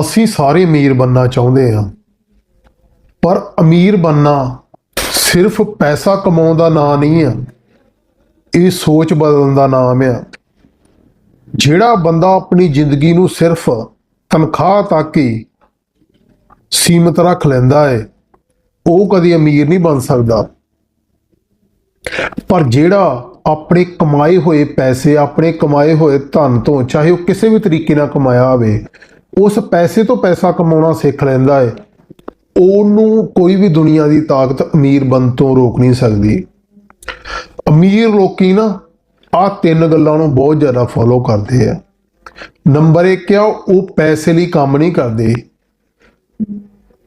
ਅਸੀਂ ਸਾਰੇ ਅਮੀਰ ਬੰਨਾ ਚਾਹੁੰਦੇ ਹਾਂ। ਪਰ ਅਮੀਰ ਬੰਨਾ ਸਿਰਫ ਪੈਸਾ ਕਮਾਉਣ ਦਾ ਨਾਂ ਨਹੀਂ ਆ ਇਹ ਸੋਚ ਬਦਲਣ ਦਾ ਨਾਮ ਆ ਜਿਹੜਾ ਬੰਦਾ ਆਪਣੀ ਜ਼ਿੰਦਗੀ ਨੂੰ ਸਿਰਫ ਤਨਖਾਹ ਤੱਕ ਹੀ ਸੀਮਤ ਰੱਖ ਲੈਂਦਾ ਹੈ, ਉਹ ਕਦੀ ਅਮੀਰ ਨਹੀਂ ਬਣ ਸਕਦਾ। ਪਰ ਜਿਹੜਾ ਆਪਣੇ ਕਮਾਏ ਹੋਏ ਪੈਸੇ, ਆਪਣੇ ਕਮਾਏ ਹੋਏ ਧਨ ਤੋਂ, ਚਾਹੇ ਉਹ ਕਿਸੇ ਵੀ ਤਰੀਕੇ ਨਾਲ ਕਮਾਇਆ ਹੋਵੇ ਉਸ ਪੈਸੇ ਤੋਂ ਪੈਸਾ ਕਮਾਉਣਾ ਸਿੱਖ ਲੈਂਦਾ ਹੈ ਉਹਨੂੰ ਕੋਈ ਵੀ ਦੁਨੀਆ ਦੀ ਤਾਕਤ ਅਮੀਰ ਬਣ ਤੋਂ ਰੋਕ ਨਹੀਂ ਸਕਦੀ। ਅਮੀਰ ਲੋਕੀ ਨਾ ਆ ਤਿੰਨ ਗੱਲਾਂ ਨੂੰ ਬਹੁਤ ਜ਼ਿਆਦਾ ਫੋਲੋ ਕਰਦੇ ਆ। ਨੰਬਰ 1 ਆ, ਉਹ ਪੈਸੇ ਲਈ ਕੰਮ ਨਹੀਂ ਕਰਦੇ।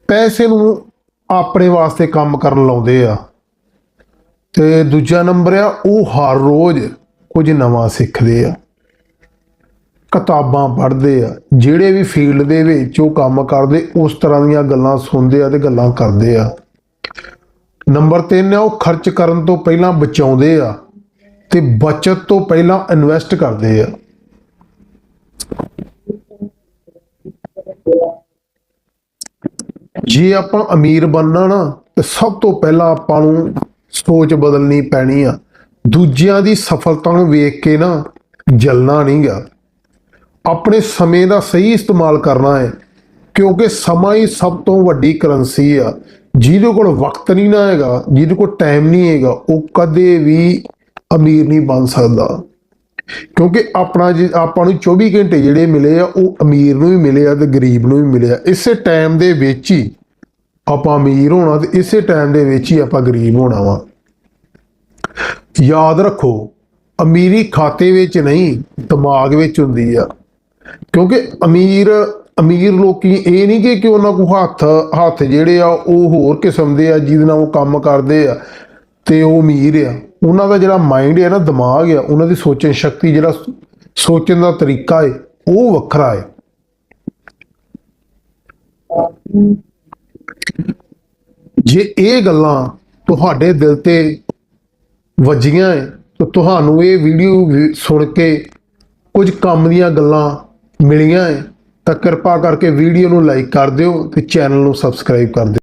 ਪੈਸੇ ਨੂੰ ਆਪਣੇ ਵਾਸਤੇ ਕੰਮ ਕਰਨ ਲਾਉਂਦੇ ਆ। ਤੇ ਦੂਜਾ ਨੰਬਰ ਆ, ਉਹ ਹਰ ਰੋਜ਼ ਕੁਝ ਨਵਾਂ ਸਿੱਖਦੇ ਆ। ਕਿਤਾਬਾਂ ਪੜ੍ਹਦੇ ਆ, ਜਿਹੜੇ ਵੀ ਫੀਲਡ ਦੇ ਵਿੱਚ ਉਹ ਕੰਮ ਕਰਦੇ, ਉਸ ਤਰ੍ਹਾਂ ਦੀਆਂ ਗੱਲਾਂ ਸੁਣਦੇ ਆ ਤੇ ਗੱਲਾਂ ਕਰਦੇ ਆ। ਨੰਬਰ 3 ਆ, ਉਹ ਖਰਚ ਕਰਨ ਤੋਂ ਪਹਿਲਾਂ ਬਚਾਉਂਦੇ ਆ ਤੇ ਬਚਤ ਤੋਂ ਪਹਿਲਾਂ ਇਨਵੈਸਟ ਕਰਦੇ ਆ। ਜੇ ਆਪਾਂ ਅਮੀਰ ਬਣਨਾ ਨਾ, ਤੇ ਸਭ ਤੋਂ ਪਹਿਲਾਂ ਆਪਾਂ ਨੂੰ ਸੋਚ ਬਦਲਣੀ ਪੈਣੀ ਆ। ਦੂਜਿਆਂ ਦੀ ਸਫਲਤਾ ਨੂੰ ਵੇਖ ਕੇ ਨਾ ਜਲਣਾ ਨਹੀਂਗਾ ਆਪਣੇ ਸਮੇਂ ਦਾ ਸਹੀ ਇਸਤੇਮਾਲ ਕਰਨਾ ਹੈ, ਕਿਉਂਕਿ ਸਮਾਂ ਹੀ ਸਭ ਤੋਂ ਵੱਡੀ ਕਰੰਸੀ ਆ। ਜਿਹਦੇ ਕੋਲ ਵਕਤ ਨਹੀਂ ਨਾ ਹੈਗਾ, ਜਿਹਦੇ ਕੋਲ ਟਾਈਮ ਨਹੀਂ ਹੈਗਾ, ਉਹ ਕਦੇ ਵੀ ਅਮੀਰ ਨਹੀਂ ਬਣ ਸਕਦਾ। ਕਿਉਂਕਿ ਆਪਣਾ ਜੇ ਆਪਾਂ ਨੂੰ 24 ਘੰਟੇ ਜਿਹੜੇ ਮਿਲੇ ਆ, ਉਹ ਅਮੀਰ ਨੂੰ ਵੀ ਮਿਲੇ ਆ ਤੇ ਗਰੀਬ ਨੂੰ ਵੀ ਮਿਲੇ ਆ। ਇਸੇ ਟਾਈਮ ਦੇ ਵਿੱਚ ਹੀ ਆਪਾਂ ਅਮੀਰ ਹੋਣਾ ਤੇ ਇਸੇ ਟਾਈਮ ਦੇ ਵਿੱਚ ਹੀ ਆਪਾਂ ਗਰੀਬ ਹੋਣਾ ਵਾ। ਯਾਦ ਰੱਖੋ, ਅਮੀਰੀ ਖਾਤੇ ਵਿੱਚ ਨਹੀਂ, ਦਿਮਾਗ ਵਿੱਚ ਹੁੰਦੀ ਆ। ਕਿਉਂਕਿ ਅਮੀਰ ਅਮੀਰ ਲੋਕੀ ਇਹ ਨਹੀਂ ਕਿ ਕਿ ਉਹਨਾਂ ਕੋਲ ਹੱਥ ਹੱਥ ਜਿਹੜੇ ਆ ਉਹ ਹੋਰ ਕਿਸਮ ਦੇ ਆ, ਜਿਹਦੇ ਨਾਲ ਉਹ ਕੰਮ ਕਰਦੇ ਆ ਤੇ ਉਹ ਅਮੀਰ ਆ। ਉਹਨਾਂ ਦਾ ਜਿਹੜਾ ਮਾਈਂਡ ਹੈ ਨਾ, ਦਿਮਾਗ ਆ, ਉਹਨਾਂ ਦੀ ਸੋਚਣ ਸ਼ਕਤੀ ਜਿਹੜਾ ਸੋਚਣ ਦਾ ਤਰੀਕਾ ਹੈ ਉਹ ਵੱਖਰਾ ਹੈ ਜੇ ਇਹ ਗੱਲਾਂ ਤੁਹਾਡੇ ਦਿਲ ਤੇ ਵੱਜੀਆਂ ਹੈ ਤਾਂ ਤੁਹਾਨੂੰ ਇਹ ਵੀਡੀਓ ਵੀ ਸੁਣ ਕੇ ਕੁਝ ਕੰਮ ਦੀਆਂ ਗੱਲਾਂ ਮਿਲੀਆਂ ਹੈ ਤਾਂ ਕਿਰਪਾ ਕਰਕੇ ਵੀਡੀਓ ਨੂੰ ਲਾਈਕ ਕਰ ਦਿਓ ਤੇ ਚੈਨਲ ਨੂੰ ਸਬਸਕ੍ਰਾਈਬ ਕਰ ਦਿਓ।